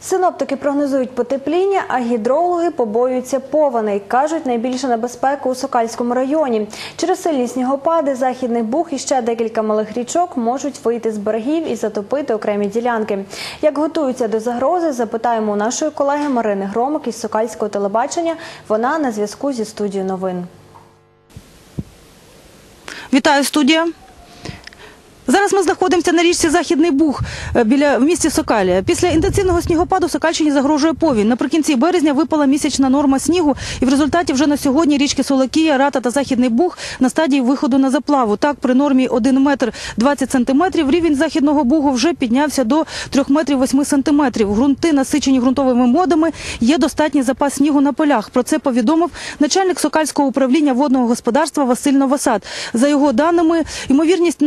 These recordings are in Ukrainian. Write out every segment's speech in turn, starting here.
Синоптики прогнозують потепління, а гідрологи побоюються повеней. Кажуть, найбільша небезпека у Сокальському районі. Через сильні снігопади, західний бух і ще декілька малих річок можуть вийти з берегів і затопити окремі ділянки. Як готуються до загрози, запитаємо у нашої колеги Марини Громик із Сокальського телебачення. Вона на зв'язку зі студією новин. Вітаю студія. Зараз ми знаходимося на річці Західний Буг е, біля в місті Сокалі. Після інтенсивного снігопаду Сокальщині загрожує повінь. Наприкінці березня випала місячна норма снігу, і в результаті вже на сьогодні річки Солокія, Рата та Західний Буг на стадії виходу на заплаву. Так, при нормі 1 метр 20 сантиметрів рівень Західного Бугу вже піднявся до 3 метрів 8 сантиметрів. Грунти, насичені ґрунтовими водами, є достатній запас снігу на полях. Про це повідомив начальник Сокальського управління водного господарства Василь Новосад. За його даними, ймовірність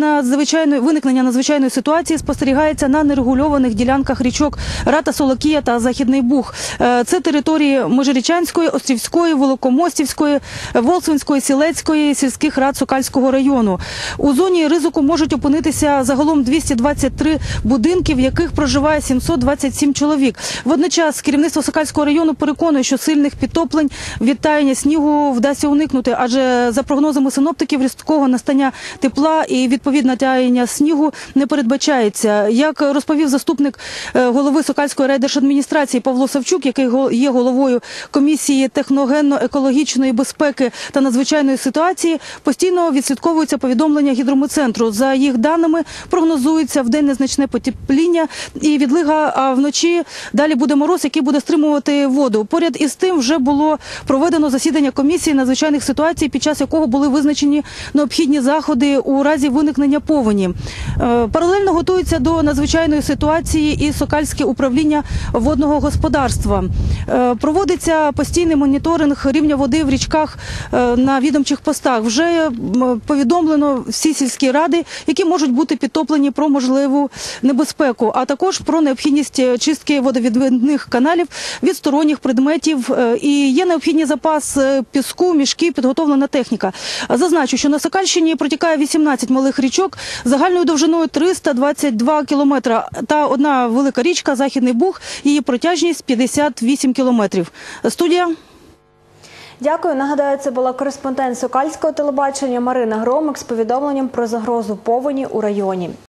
надзвичайної виникнення надзвичайної ситуації спостерігається на нерегульованих ділянках річок Рата, Солокія та Західний Буг. Е, Це території Межирічанської, Острівської, Волокомостівської, Волсвинської, Сілецької сільських рад Сокальського району. У зоні ризику можуть опинитися загалом 223 будинки, в яких проживає 727 чоловік. Водночас керівництво Сокальського району переконує, що сильних підтоплень від таяння снігу вдасться уникнути, адже за прогнозами синоптиків різкого настання тепла і відповідне таяння снігу не передбачається. Як розповів заступник е, голови Сокальської райдержадміністрації Павло Савчук, який є головою комісії техногенно-екологічної безпеки та надзвичайної ситуації, постійно відслідковуються повідомлення гідрометцентру. За їх даними прогнозується в день незначне потепління і відлига, а вночі далі буде мороз, який буде стримувати воду. Поряд із тим вже було проведено засідання комісії надзвичайних ситуацій, під час якого були визначені необхідні заходи у разі виникнення повені. Е, Паралельно готується до надзвичайної ситуації і Сокальське управління водного господарства. Е, Проводиться постійний моніторинг рівня води в річках е, на відомчих постах. Вже повідомлено всі сільські ради, які можуть бути підтоплені про можливу небезпеку, а також про необхідність чистки водовідвідних каналів від сторонніх предметів. І є необхідний запас піску, мішки, підготовлена техніка. Зазначу, що на Сокальщині протікає 18 малих річок загальною довжиною 322 кілометра та одна велика річка Західний Буг. Її протяжність 58 кілометрів. Студія. Дякую. Нагадаю, це була кореспондент Сокальського телебачення Марина Громик з повідомленням про загрозу повені у районі.